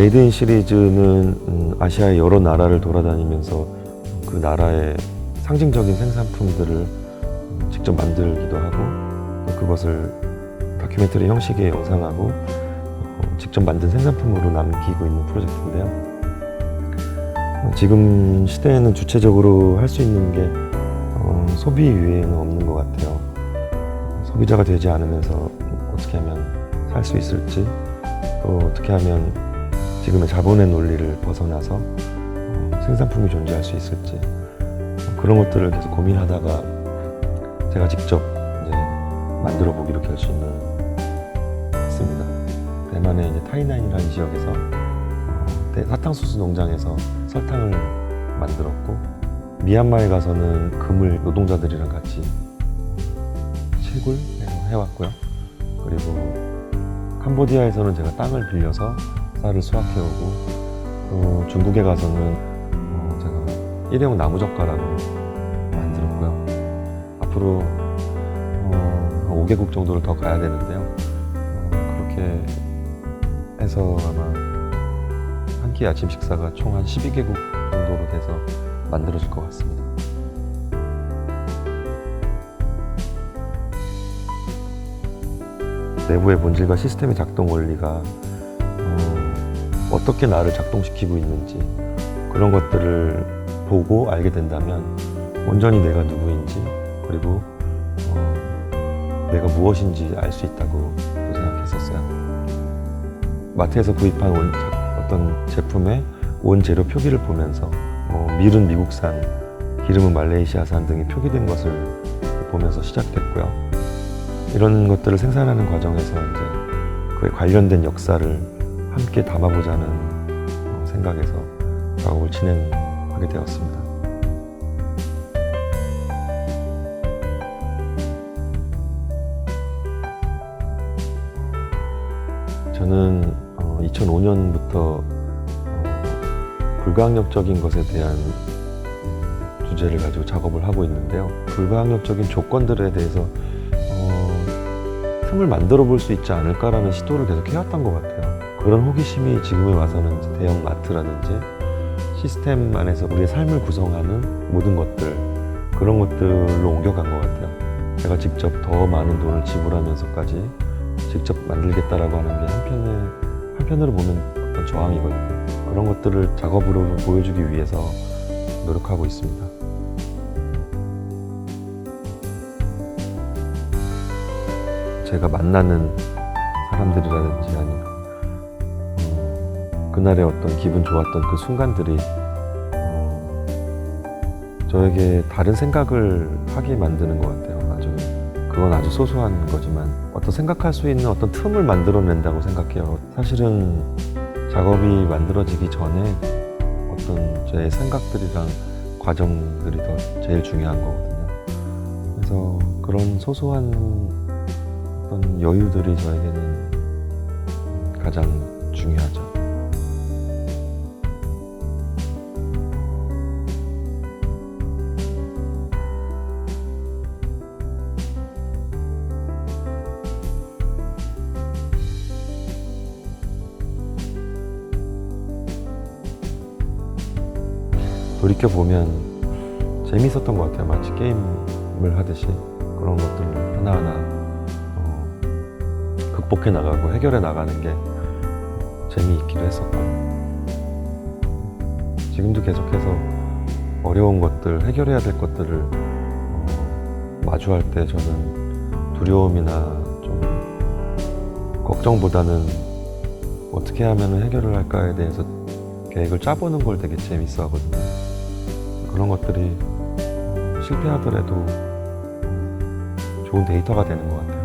메이드 인 시리즈는 음, 아시아의 여러 나라를 돌아다니면서 그 나라의 상징적인 생산품들을 음, 직접 만들기도 하고 또 그것을 다큐멘터리 형식의 영상하고 어, 직접 만든 생산품으로 남기고 있는 프로젝트인데요. 어, 지금 시대에는 주체적으로 할 수 있는 게 어, 소비 위에는 없는 것 같아요. 소비자가 되지 않으면서 어떻게 하면 살 수 있을지 또 어떻게 하면 지금의 자본의 논리를 벗어나서 어, 생산품이 존재할 수 있을지 어, 그런 것들을 계속 고민하다가 제가 직접 이제 만들어 보기로 결심을 했습니다. 대만의 이제 타이난이라는 지역에서 어, 대- 사탕수수 농장에서 설탕을 만들었고 미얀마에 가서는 금을 노동자들이랑 같이 채굴 해왔고요. 그리고 캄보디아에서는 제가 땅을 빌려서 쌀을 수확해오고 또 중국에 가서는 어, 제가 일회용 나무젓가락을 만들었고요. 앞으로 어, 한 5개국 정도를 더 가야 되는데요. 어, 그렇게 해서 아마 한 끼 아침 식사가 총 한 12개국 정도로 돼서 만들어질 것 같습니다. 내부의 본질과 시스템의 작동 원리가 어, 떻게 나를 작동시키고 있는지 그런 것들을 보고 알게 된다면 온전히 내가 누구인지 그리고 어, 내가 무엇인지 알 수 있다고 또 생각했었어요. 마트에서 구입한 원- 자- 어떤 제품의 원재료 표기를 보면서 뭐 밀은 미국산, 기름은 말레이시아산 등이 표기된 것을 보면서 시작됐고요. 이런 것들을 생산하는 과정에서 이제 그에 관련된 역사를 함께 담아보자는 어, 생각에서 작업을 진행하게 되었습니다. 저는 2005년부터 어, 불가항력적인 것에 대한 주제를 가지고 작업을 하고 있는데요. 불가항력적인 조건들에 대해서 어, 틈을 만들어 볼 수 있지 않을까라는 시도를 계속 해왔던 것 같아요. 그런 호기심이 지금에 와서는 대형 마트라든지 시스템 안에서 우리의 삶을 구성하는 모든 것들 그런 것들로 옮겨간 것 같아요. 제가 직접 더 많은 돈을 지불하면서까지 직접 만들겠다라고 하는 게 한편에 한편으로 보면 어떤 저항이거든요. 그런 것들을 작업으로 보여주기 위해서 노력하고 있습니다. 제가 만나는 사람들이라든지 아니면 어, 그날의 어떤 기분 좋았던 그 순간들이 어, 저에게 다른 생각을 하게 만드는 것 같아요. 아주 그건 아주 소소한 거지만 어떤 생각할 수 있는 어떤 틈을 만들어낸다고 생각해요. 사실은 작업이 만들어지기 전에 어떤 제 생각들이랑 과정들이 더 제일 중요한 거거든요. 그래서 그런 소소한 어떤 여유들이 저에게는 가장 중요하죠. 돌이켜 보면 재밌었던 것 같아요. 마치 게임을 하듯이 그런 것들을 하나하나 어, 극복해 나가고 해결해 나가는 게 재미있기도 했었고 지금도 계속해서 어려운 것들 해결해야 될 것들을 어, 마주할 때 저는 두려움이나 좀 걱정보다는 어떻게 하면 해결을 할까에 대해서 계획을 짜보는 걸 되게 재밌어 하거든요. 그런 것들이 실패하더라도 좋은 데이터가 되는 것 같아요.